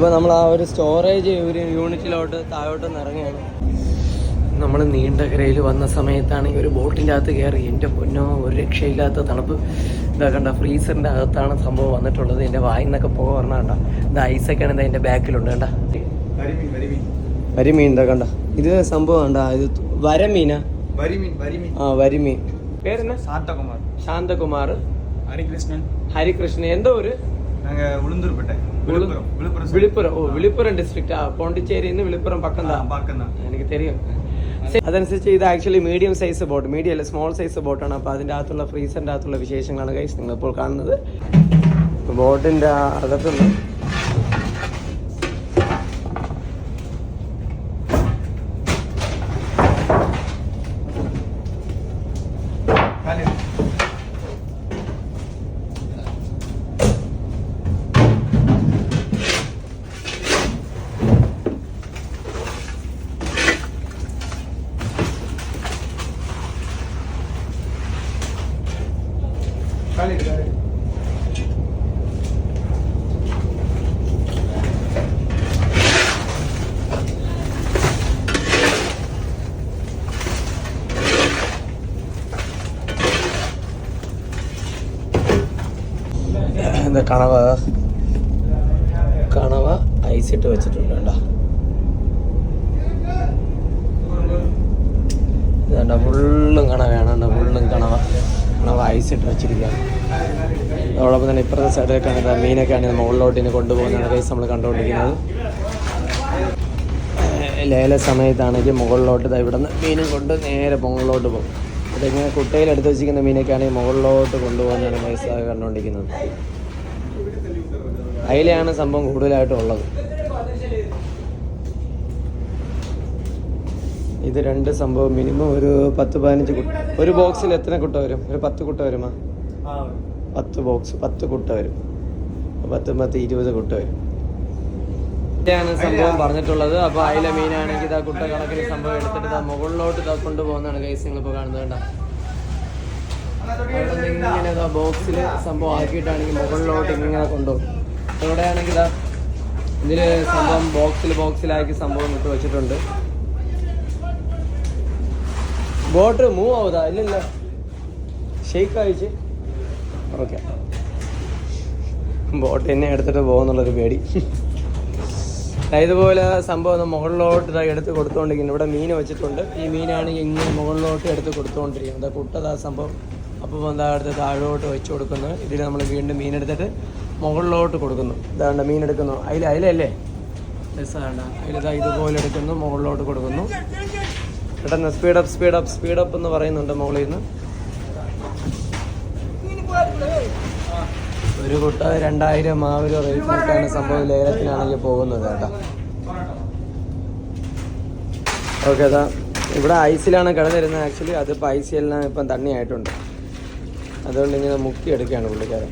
ഇപ്പോൾ നമ്മൾ ആ ഒരു സ്റ്റോറേജ് ഒരു യൂണിറ്റിലോട്ട് താഴോട്ടൊന്ന് ഇറങ്ങുകയാണ് നമ്മൾ നീണ്ടകരയിൽ വന്ന സമയത്താണ് ഈ ഒരു ബോട്ടിന്റെ അകത്ത് കയറി. എന്റെ പൊന്നോ ഒരു രക്ഷയില്ലാത്ത തണുപ്പ്. ഇതാ കണ്ട ഫ്രീസറിന്റെ അകത്താണ് സംഭവം വന്നിട്ടുള്ളത്. എന്റെ വായിൽ നിന്നൊക്കെ പോകാൻ പറഞ്ഞാൽ കണ്ട? ഇത് ഐസൊക്കെ ആണ് എന്റെ ബാക്കിലുണ്ട് കണ്ട? വരിമീൻ ഇതാ കണ്ട? ഇത് സംഭവം കണ്ട? ഇത് വരമീനാ? ആ വരിമീൻ. പേരെന്നാ? ശാന്തകുമാർ. ശാന്തകുമാർ. ഹരികൃഷ്ണൻ. ഹരികൃഷ്ണൻ. എന്തോ ഒരു நாங்க உளுந்தூர்பேட்டை விழுப்புரம் விழுப்புரம் side. വിളിപ്പുറം ഓ വിളിപ്പുറം ഡിസ്ട്രിക്റ്റ് ആ പോണ്ടിച്ചേരിയിൽ നിന്ന് വിളിപ്പുറം പക്കം ஆ, താ பக்கம் தான் എനിക്ക് தெரியும் അതനുസരിച്ച് ഇത് actually medium size boat medium അല്ല സ്മോൾ സൈസ് ബോട്ടാണ് അപ്പോൾ അതിൻ്റെ അകത്തുള്ള ഫ്രീസറിൻ്റെ അകത്തുള്ള വിശേഷങ്ങളാണ് കൈസ് നിങ്ങളിപ്പോൾ കാണുന്നത് ബോട്ടിൻ്റെ അകത്തുനിന്ന് காலேஜ் காலேஜ் இந்த கனவா கனவா ஐசிட்டு வச்சுட்டு வேண்டா இதாண்டா முள்ளும் கனவை ஏன்னா முள்ளும் கனவா. കണവ ഐസ് ഇട്ട് വെച്ചിരിക്കുകയാണ്. അതോടൊപ്പം തന്നെ ഇപ്പുറത്തെ സൈഡിലേക്കാണ് ഇതാ മീനൊക്കെയാണ് മുകളിലോട്ട് ഇനി കൊണ്ടുപോകുന്നതാണ് കേസ് നമ്മൾ കണ്ടുകൊണ്ടിരിക്കുന്നത്. ലേല സമയത്താണെങ്കിൽ മുകളിലോട്ട് ഇതാ ഇവിടെ നിന്ന് മീനും കൊണ്ട് നേരെ മുകളിലോട്ട് പോകും. ഇതിങ്ങനെ കുട്ടയിൽ എടുത്ത് വെച്ചിരിക്കുന്ന മീനൊക്കെ ആണെങ്കിൽ മുകളിലോട്ട് കൊണ്ടുപോകുന്നതാണ് കേസ് കണ്ടുകൊണ്ടിരിക്കുന്നത്. അതിലെയാണ് സംഭവം കൂടുതലായിട്ടും ഉള്ളത്. ഇത് രണ്ട് സംഭവം മിനിമം ഒരു പത്ത് പതിനഞ്ച് കുട്ട ഒരു ബോക്സിൽ എത്ര കുട്ട വരും? ഒരു പത്ത് കുട്ട വരുമാ? പത്ത് ബോക്സ് പത്ത് കുട്ട വരും. പത്ത് പത്ത് ഇരുപത് കുട്ട വരും. ഇതാണ് സംഭവം പറഞ്ഞിട്ടുള്ളത്. അപ്പോൾ അയില മീനാണെങ്കിൽ ഇതാ കുട്ട കണക്കിന് സംഭവം എടുത്തിട്ട് ഇതാ മുകളിലോട്ട് ഇതാ കൊണ്ടുപോകുന്നതാണ് നിങ്ങൾ നിങ്ങളിപ്പോൾ കാണുന്നത് കേട്ടോ അവിടെ ഇങ്ങനെ ഇതാ ബോക്സിൽ സംഭവം ആക്കിയിട്ടാണെങ്കിൽ മുകളിലോട്ട് ഇങ്ങനെ കൊണ്ടുപോകും. ഇവിടെയാണെങ്കിൽ ഇതാ ഇതിൽ സംഭവം ബോക്സിൽ ബോക്സിലാക്കി സംഭവം ഇട്ട് വെച്ചിട്ടുണ്ട്. ബോട്ട് മൂവ് ആവുതാ? ഇല്ലല്ല ഷെയ്ക്ക് ആയിച്ച്. ഓക്കെ ബോട്ട് എന്നെ എടുത്തിട്ട് പോകുന്നുള്ളൊരു പേടി. ഇതുപോലെ സംഭവം മുകളിലോട്ട് എടുത്ത് കൊടുത്തുകൊണ്ടിരിക്കുന്നു ഇവിടെ മീൻ വെച്ചിട്ടുണ്ട്. ഈ മീനാണ് ഇങ്ങനെ മുകളിലോട്ട് എടുത്ത് കൊടുത്തുകൊണ്ടിരിക്കുന്നത് കുട്ടതാ സംഭവം. അപ്പോൾ എന്താ എടുത്ത് താഴോട്ട് വെച്ച് കൊടുക്കുന്നു. ഇതിൽ നമ്മൾ വീണ്ടും മീൻ എടുത്തിട്ട് മുകളിലോട്ട് കൊടുക്കുന്നു. ഇതാണ്ട് മീൻ എടുക്കുന്നു. അതിൽ അതിലല്ലേ? രസമാണ് അതിലിതാ ഇതുപോലെ എടുക്കുന്നു മുകളിലോട്ട് കൊടുക്കുന്നു. പെട്ടെന്ന് സ്പീഡപ്പ് സ്പീഡ് അപ്പ് എന്ന് പറയുന്നുണ്ട് മുകളിൽ നിന്ന് ഒരു കുട്ട രണ്ടായിരം ആ ഒരു റേറ്റിനൊക്കെയാണ് സംഭവം ലേലത്തിനാണെങ്കിൽ പോകുന്നത് കേട്ടോ. ഓക്കെ അതാ ഇവിടെ ഐസിലാണ് കിടന്നിരുന്നത്. ആക്ച്വലി അതിപ്പോൾ ഐസിയെല്ലാം ഇപ്പം തണ്ണിയായിട്ടുണ്ട്. അതുകൊണ്ട് ഇങ്ങനെ മുക്കി എടുക്കുകയാണ് പുള്ളിക്കാരൻ.